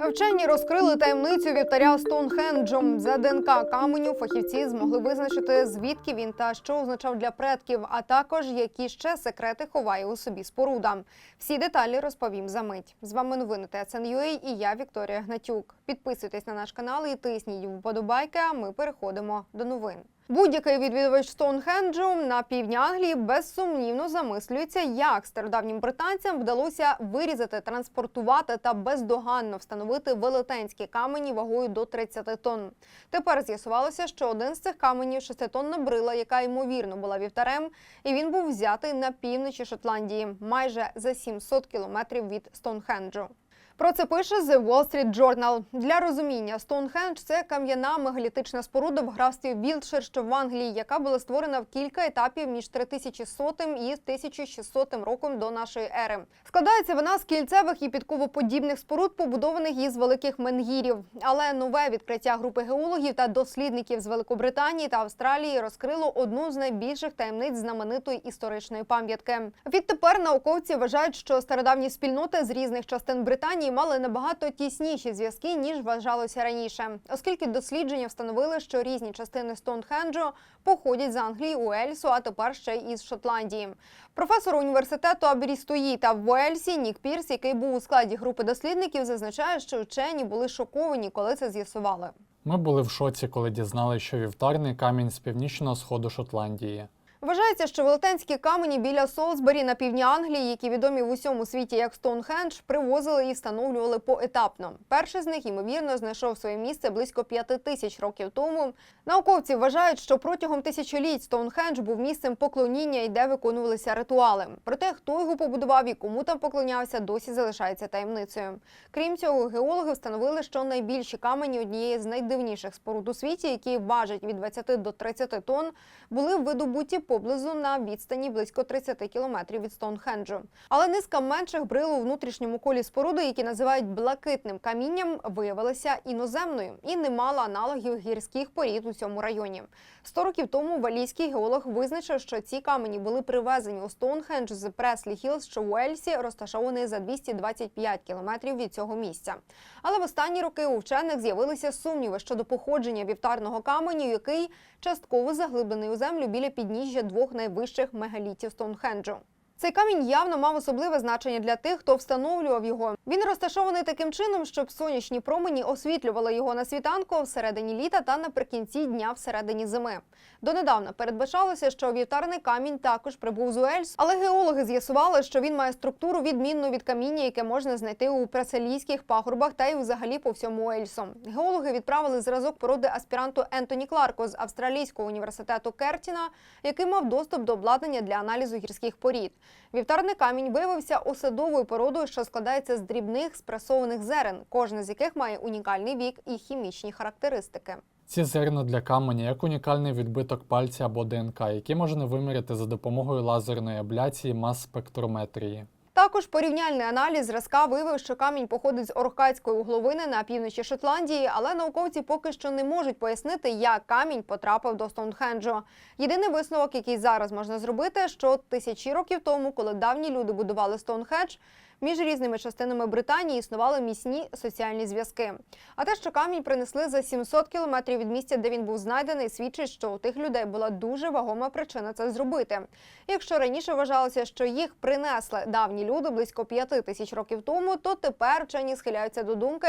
Вчені розкрили таємницю вівтаря Стоунхенджом. За ДНК каменю фахівці змогли визначити, звідки він та що означав для предків, а також які ще секрети ховає у собі споруда. Всі деталі розповім за мить. З вами новини ТСНЮА і я Вікторія Гнатюк. Підписуйтесь на наш канал і тисніть вподобайки. А ми переходимо до новин. Будь-який відвідувач Стоунхенджу на півдні Англії безсумнівно замислюється, як стародавнім британцям вдалося вирізати, транспортувати та бездоганно встановити велетенські камені вагою до 30 тонн. Тепер з'ясувалося, що один з цих каменів шеститонна брила, яка ймовірно була вівтарем, і він був взятий на півночі Шотландії, майже за 700 кілометрів від Стоунхенджу. Про це пише The Wall Street Journal. Для розуміння, Стоунхендж – це кам'яна мегалітична споруда в графстві Вілтшир, що в Англії, яка була створена в кілька етапів між 3100 і 1600 роком до нашої ери. Складається вона з кільцевих і підковоподібних споруд, побудованих із великих менгірів. Але нове відкриття групи геологів та дослідників з Великобританії та Австралії розкрило одну з найбільших таємниць знаменитої історичної пам'ятки. Відтепер науковці вважають, що стародавні спільноти з різних частин Британії мали набагато тісніші зв'язки ніж вважалося раніше, оскільки дослідження встановили, що різні частини Стоунхенджу походять з Англії, Уельсу, а тепер ще із Шотландії. Професор університету Аберістуїта в Уельсі Нік Пірс, який був у складі групи дослідників, зазначає, що вчені були шоковані, коли це з'ясували. Ми були в шоці, коли дізналися, що вівтарний камінь з північного сходу Шотландії. Вважається, що велетенські камені біля Солсбері на півдні Англії, які відомі в усьому світі як Стоунхендж, привозили і встановлювали поетапно. Перший з них, ймовірно, знайшов своє місце близько п'яти тисяч років тому. Науковці вважають, що протягом тисячоліть Стоунхендж був місцем поклоніння і де виконувалися ритуали. Проте, хто його побудував і кому там поклонявся, досі залишається таємницею. Крім цього, геологи встановили, що найбільші камені однієї з найдивніших споруд у світі, які важать від 20 до 30 тонн, були видобуті поблизу на відстані близько 30 кілометрів від Стоунхенджу. Але низка менших брил у внутрішньому колі споруди, які називають блакитним камінням, виявилася іноземною і не мала аналогів гірських порід у цьому районі. Сто років тому валійський геолог визначив, що ці камені були привезені у Стоунхендж з Преслі Хілз, що в Уельсі, розташований за 225 кілометрів від цього місця. Але в останні роки у вчених з'явилися сумніви щодо походження вівтарного каменю, який частково заглиблений у землю біля підніжжя двох найвищих мегалітів Стоунхенджу. Цей камінь явно мав особливе значення для тих, хто встановлював його. Він розташований таким чином, щоб сонячні промені освітлювали його на світанку всередині літа та наприкінці дня всередині зими. Донедавна передбачалося, що вівтарний камінь також прибув з Уельс, але геологи з'ясували, що він має структуру відмінну від каміння, яке можна знайти у преселійських пагорбах та й взагалі по всьому Уельсу. Геологи відправили зразок породи аспіранту Ентоні Кларко з австралійського університету Кертіна, який мав доступ до обладнання для аналізу гірських порід. Вівтарний камінь виявився осадовою породою, що складається з дрібних спресованих зерен, кожне з яких має унікальний вік і хімічні характеристики. Ці зерна для каменя як унікальний відбиток пальця або ДНК, який можна виміряти за допомогою лазерної абляції мас-спектрометрії. Також порівняльний аналіз зразка виявив, що камінь походить з Оркадської угловини на півночі Шотландії, але науковці поки що не можуть пояснити, як камінь потрапив до Стоунхенджу. Єдиний висновок, який зараз можна зробити, що тисячі років тому, коли давні люди будували Стоунхендж, між різними частинами Британії існували міцні соціальні зв'язки. А те, що камінь принесли за 700 кілометрів від місця, де він був знайдений, свідчить, що у тих людей була дуже вагома причина це зробити. Якщо раніше вважалося, що їх принесли давні люди близько п'яти тисяч років тому, то тепер вчені схиляються до думки,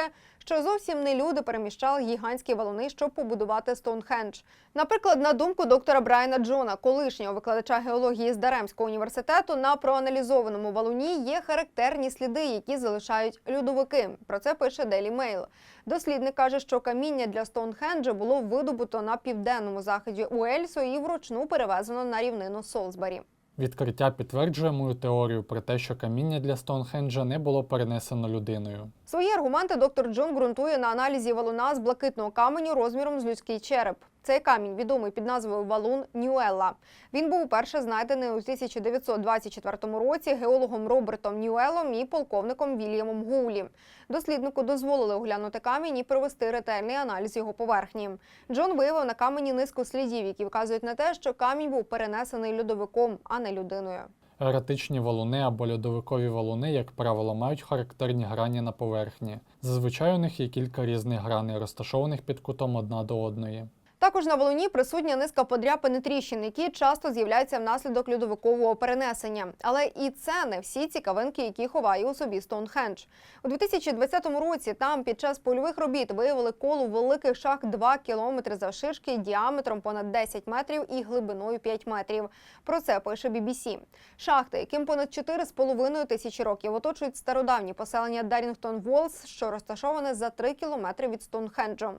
що зовсім не люди переміщали гігантські валуни, щоб побудувати Стоунхендж. Наприклад, на думку доктора Брайана Джона, колишнього викладача геології з Даремського університету, на проаналізованому валуні є характерні сліди, які залишають льодовики. Про це пише Daily Mail. Дослідник каже, що каміння для Стоунхенджа було видобуто на південному заході Уельсу і вручну перевезено на рівнину Солсбері. Відкриття підтверджує мою теорію про те, що каміння для Стоунхенджа не було перенесено людиною. Свої аргументи доктор Джон ґрунтує на аналізі валуна з блакитного каменю розміром з людський череп. Цей камінь відомий під назвою Валун Ньюелла. Він був уперше знайдений у 1924 році геологом Робертом Ньюелом і полковником Вільямом Гулі. Досліднику дозволили оглянути камінь і провести ретельний аналіз його поверхні. Джон виявив на камені низку слідів, які вказують на те, що камінь був перенесений льодовиком, а не людиною. Ератичні валуни або льодовикові валуни, як правило, мають характерні грані на поверхні. Зазвичай у них є кілька різних граней, розташованих під кутом одна до одної. Також на Волині присутня низка подряпин і тріщин, які часто з'являються внаслідок льодовикового перенесення. Але і це не всі цікавинки, які ховає у собі Стоунхендж. У 2020 році там під час польових робіт виявили колу великих шахт 2 кілометри завширшки, діаметром понад 10 метрів і глибиною 5 метрів. Про це пише BBC. Шахти, яким понад 4,5 тисячі років, оточують стародавні поселення Дарінгтон Волс, що розташоване за 3 кілометри від Стоунхенджу.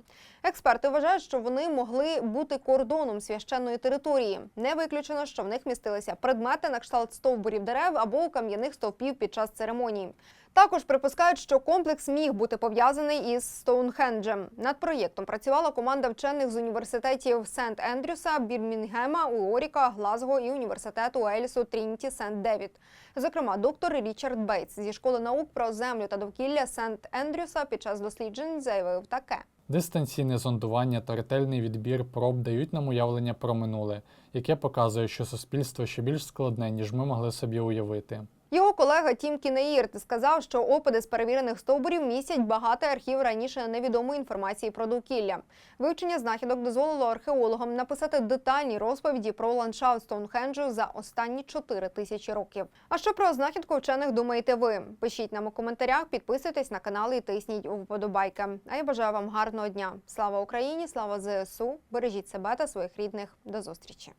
Експерти вважають, що вони могли бути кордоном священної території. Не виключено, що в них містилися предмети на кшталт стовбурів дерев або кам'яних стовпів під час церемоній. Також припускають, що комплекс міг бути пов'язаний із Стоунхенджем. Над проєктом працювала команда вчених з університетів Сент Ендрюса, Бірмінгема, Уоріка, Глазго і університету Ельсу Трініті Сент Девід. Зокрема, доктор Річард Бейтс зі школи наук про землю та довкілля Сент Ендрюса під час досліджень заявив таке. Дистанційне зондування та ретельний відбір проб дають нам уявлення про минуле, яке показує, що суспільство ще більш складне, ніж ми могли собі уявити. Його колега Тім Кінеїрт сказав, що опади з перевірених стовбурів містять багатий архів раніше невідомої інформації про довкілля. Вивчення знахідок дозволило археологам написати детальні розповіді про ландшафт Стоунхенджу за останні 4 тисячі років. А що про знахідку вчених думаєте ви? Пишіть нам у коментарях, підписуйтесь на канал і тисніть у вподобайки. А я бажаю вам гарного дня. Слава Україні! Слава ЗСУ! Бережіть себе та своїх рідних. До зустрічі!